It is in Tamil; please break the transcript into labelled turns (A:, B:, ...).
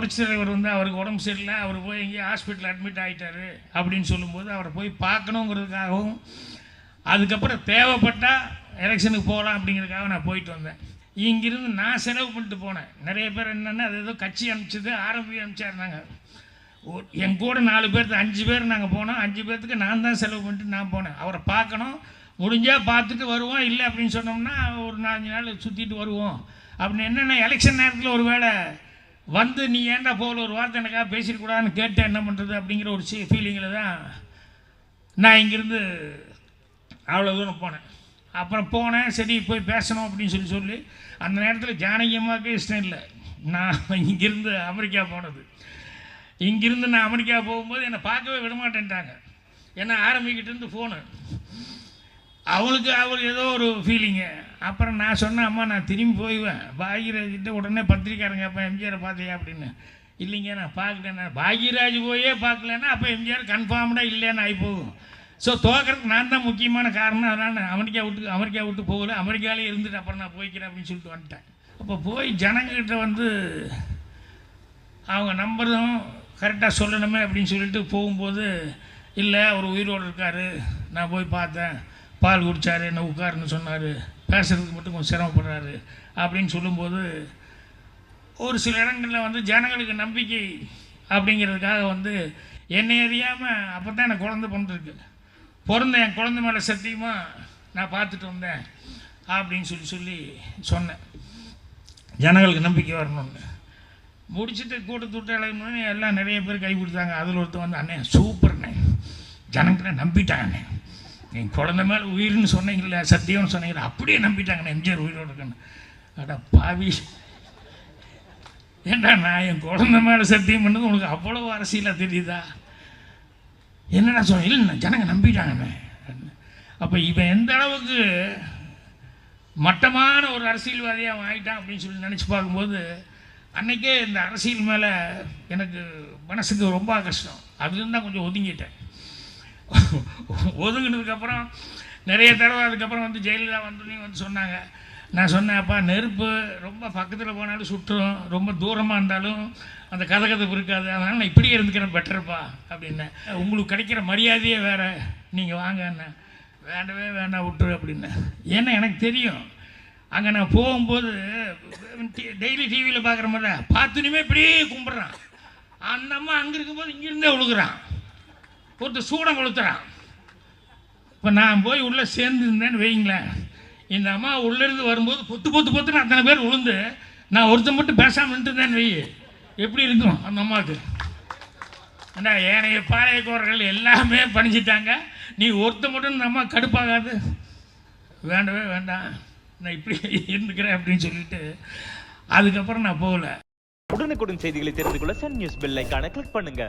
A: புரட்சி தலைவர் வந்து அவருக்கு உடம்பு சரியில்லை அவர் போய் எங்கேயோ ஹாஸ்பிட்டல் அட்மிட் ஆகிட்டாரு அப்படின்னு சொல்லும்போது அவரை போய் பார்க்கணுங்கிறதுக்காகவும் அதுக்கப்புறம் தேவைப்பட்டால் எலெக்ஷனுக்கு போகலாம் அப்படிங்கிறதுக்காக நான் போயிட்டு வந்தேன். இங்கிருந்து நான் செலவு பண்ணிட்டு போனேன். நிறைய பேர் என்னென்னா அது ஏதோ கட்சி அனுப்பிச்சது ஆரம்பி அனுப்பிச்சாருந்தாங்க ஒரு- என் கூட நாலு பேர்த்து அஞ்சு பேர் நாங்கள் போனோம். அஞ்சு பேர்த்துக்கு நான் தான் செலவு பண்ணிட்டு நான் போனேன். அவரை பார்க்கணும். முடிஞ்சால் பார்த்துட்டு வருவோம். இல்லை அப்படின்னு சொன்னோம்னா ஒரு நாலஞ்சு நாள் சுற்றிட்டு வருவோம். அப்படின்னு என்னென்ன எலெக்ஷன் நேரத்தில் ஒரு வேளை வந்து நீ ஏன்டா போகல ஒரு வார்த்தை எனக்காக பேசிடக்கூடாதுன்னு கேட்டேன் என்ன பண்ணுறது அப்படிங்கிற ஒரு சி ஃபீலிங்கில் தான் நான் இங்கேருந்து அவ்வளோ தூரம் போனேன். அப்புறம் போனேன் சரி போய் பேசணும் அப்படின்னு சொல்லி சொல்லி அந்த நேரத்தில் ஜானகியமாக்கே இஷ்டம் இல்லை. நான் இங்கேருந்து அமெரிக்கா போனது. இங்கேருந்து நான் அமெரிக்கா போகும்போது என்னை பார்க்கவே விடமாட்டேன்ட்டாங்க. ஏன்னா ஆரம்பிக்கிட்டேருந்து ஃபோனு அவளுக்கு அவள் ஏதோ ஒரு ஃபீலிங்கு அப்புறம் நான் சொன்னேன் அம்மா நான் திரும்பி போயிடுவேன். பாகியராஜ்கிட்ட உடனே பத்திரிக்காரங்க அப்போ எம்ஜிஆரை பார்த்தியா? அப்படின்னு. இல்லைங்க நான் பார்க்கலண்ணா பாகியராஜ் போயே பார்க்கலன்னா அப்போ எம்ஜிஆர் கன்ஃபார்ம்டாக இல்லைன்னு ஆகி போகும் ஸோ தோக்கிறதுக்கு நான் தான் முக்கியமான காரணம். அதனால் நான் அமெரிக்கா விட்டு அமெரிக்கா விட்டு போகல. அமெரிக்காலே இருந்துட்டு அப்புறம் நான் போய்க்கிறேன் அப்படின்னு சொல்லிட்டு வந்துட்டேன். அப்போ போய் ஜனங்கிட்ட வந்து அவங்க நம்பரும் கரெக்டாக சொல்லணுமே அப்படின்னு சொல்லிட்டு போகும்போது இல்லை அவர் உயிரோடு இருக்கார். நான் போய் பார்த்தேன். பால் குடித்தார் என்ன உட்காருன்னு சொன்னார். பேசுகிறதுக்கு மட்டும் கொஞ்சம் சிரமப்படுறாரு. அப்படின்னு சொல்லும்போது ஒரு சில இடங்களில் வந்து ஜனங்களுக்கு நம்பிக்கை அப்படிங்கிறதுக்காக வந்து என்னை அறியாமல் அப்போ தான் எனக்கு குழந்தை பிறந்திருக்கு. பிறந்த என் குழந்தை மேலே சத்தியமாக நான் பார்த்துட்டு வந்தேன் அப்படின்னு சொல்லி சொல்லி சொன்னேன். ஜனங்களுக்கு நம்பிக்கை வரணும்னு. முடிச்சுட்டு கூட்ட விட்டு எல்லாம் நிறைய பேர் கை கொடுத்தாங்க. அதில் ஒருத்தர் வந்து அண்ணே சூப்பர்ண்ணே. ஜனங்களை நம்பிட்டாங்கண்ணே. என் குழந்த மேலே உயிர்னு சொன்னீங்களே சத்தியம்னு சொன்னீங்களே அப்படியே நம்பிட்டாங்கண்ணே எம்ஜிஆர் உயிரோடு இருக்குன்னு. அட பாவி. ஏண்டா நான் என் குழந்த மேலே சத்தியம் பண்ணது உனக்கு அவ்வளோ அரசியலாக தெரியுதா? என்னடா சொன்ன? இல்லை ஜனங்க நம்பிட்டாங்கண்ணே அப்போ இவன் எந்த அளவுக்கு மட்டமான ஒரு அரசியல்வாதியாக அவன் ஆகிட்டான் அப்படின்னு சொல்லி நினச்சி பார்க்கும்போது அன்னைக்கே இந்த அரசியல் மேலே எனக்கு மனசுக்கு ரொம்ப கஷ்டம் அதுலேருந்து தான் கொஞ்சம் ஒதுங்கிட்டேன். ஒதுங்கினதுக்கப்புறம் நிறைய தடவை அதுக்கப்புறம் வந்து ஜெயலலிதா வந்தோடனே வந்து சொன்னாங்க. நான் சொன்னேன் அப்பா நெருப்பு ரொம்ப பக்கத்தில் போனாலும் சுற்றும் ரொம்ப தூரமாக இருந்தாலும் அந்த கதகதப்பு இருக்காது. அதனால் நான் இப்படியே இருந்துக்கிறேன் பெட்டர்ப்பா அப்படின்னேன் உங்களுக்கு கிடைக்கிற மரியாதையே வேறு நீங்கள் வாங்க என்ன வேண்டவே வேண்டாம் விட்டுரு அப்படின்னேன் ஏன்னா எனக்கு தெரியும் அங்கே நான் போகும்போது டெய்லி டிவியில் பார்க்குற மாதிரி பார்த்துனுமே இப்படியே கும்பிட்றான். அந்த அம்மா அங்கே இருக்கும்போது இங்கேருந்தே விழுகுறான் ஒருத்தர் சூடம் கொளுத்துறான். இப்போ நான் போய் உள்ளே சேர்ந்துருந்தேன்னு வைங்களேன் இந்த அம்மா உள்ளேருந்து வரும்போது பொத்து பொத்து பொத்துன்னு அத்தனை பேர் விழுந்து நான் ஒருத்தன் மட்டும் பேசாமல் நின்றுருந்தேன்னு வை எப்படி இருக்கும் அந்த அம்மாவுக்கு? ஏண்டா ஏனைய பாளையக்கோரர்கள் எல்லாமே பணிஞ்சிட்டாங்க. நீ ஒருத்த மட்டும் இந்த அம்மா கடுப்பாகாது. வேண்டவே வேண்டாம். நான் இப்படி இருந்துக்கிறேன் அப்படின்னு சொல்லிட்டு அதுக்கப்புறம் நான் போகல.
B: உடனுக்குடன் செய்திகளை தெரிந்து கொள்ள சன் நியூஸ் பெல் ஐக்கான கிளிக் பண்ணுங்க.